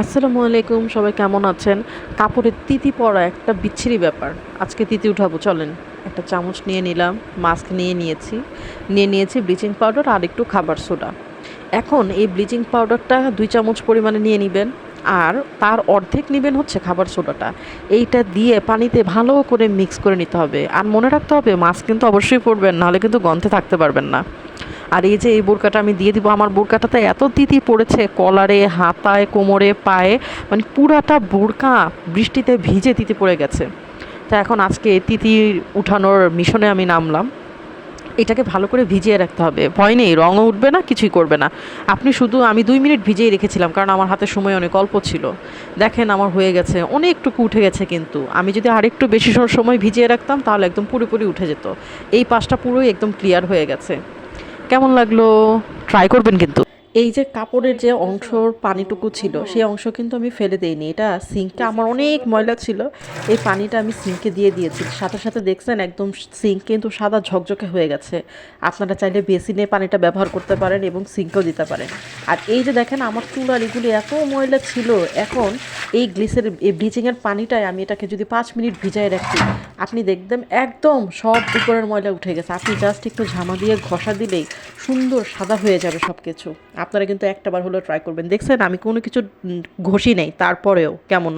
আসসালামু আলাইকুম, সবাই কেমন আছেন? কাপড়ের তিতি পড়া একটা বিচ্ছিরি ব্যাপার। আজকে তিতি উঠাবো, চলেন। একটা চামচ নিয়ে নিলাম, মাস্ক নিয়ে নিয়েছি। নিয়ে নিয়েছি ব্লিচিং পাউডার আর একটু খাবার সোডা। এখন এই ব্লিচিং পাউডারটা দুই চামচ পরিমাণে নিয়ে নেবেন, আর তার অর্ধেক নেবেন হচ্ছে খাবার সোডাটা। এইটা দিয়ে পানিতে ভালো করে মিক্স করে নিতে হবে। আর মনে রাখতে হবে, মাস্ক কিন্তু অবশ্যই পরবেন, নাহলে কিন্তু গন্ধে থাকতে পারবেন না। আর এই যে এই বোরকাটা আমি দিয়ে দিব, আমার বোরকাটাতে এত তিতি পড়েছে, কলারে, হাতায়, কোমরে, পায়ে মানে পুরাটা বোরকা বৃষ্টিতে ভিজে তিতি পড়ে গেছে। তা এখন আজকে তিতি উঠানোর মিশনে আমি নামলাম। এটাকে ভালো করে ভিজিয়ে রাখতে হবে। ভয় নেই, রঙও উঠবে না, কিছুই করবে না। আপনি শুধু, আমি দুই মিনিট ভিজিয়ে রেখেছিলাম, কারণ আমার হাতে সময় অনেক অল্প ছিল। দেখেন, আমার হয়ে গেছে, অনেকটুকু উঠে গেছে কিন্তু। আমি যদি আরেকটু বেশি সময় ভিজিয়ে রাখতাম, তাহলে একদম পুরোপুরি উঠে যেত। এই পাশটা পুরোই একদম ক্লিয়ার হয়ে গেছে। কেমন লাগল? ট্রাই করবেন কিন্তু। এই যে কাপড়ের যে অংশর পানিটুকু ছিল, সেই অংশ কিন্তু আমি ফেলে দেইনি। এটা সিঙ্কে আমার অনেক ময়লা ছিল। এই পানিটা আমি সিঙ্কে দিয়ে দিয়েছি। সাথে সাথে দেখছেন একদম সিঙ্ক কিন্তু সাদা ঝকঝকে হয়ে গেছে। আপনারা চাইলে বেসিনে পানিটা ব্যবহার করতে পারেন এবং সিঙ্কেও দিতে পারেন। আর এই যে দেখেন, আমার চুলার এগুলি এত ময়লা ছিল। এখন এই গ্লিসের, এই ব্লিচিংয়ের পানিটায় আমি এটাকে যদি পাঁচ মিনিট ভিজায় রাখি আপনি দেখবেন একদম সব উপরের ময়লা উঠে গেছে। আপনি জাস্ট একটু ঝামা দিয়ে ঘষা দিলেই সুন্দর সাদা হয়ে যাবে সব কিছু আপনারা কিন্তু একটা বার হলেও ট্রাই করবেন। দেখছেন আমি কোনো কিছু ঘষি নেই, তারপরেও কেমন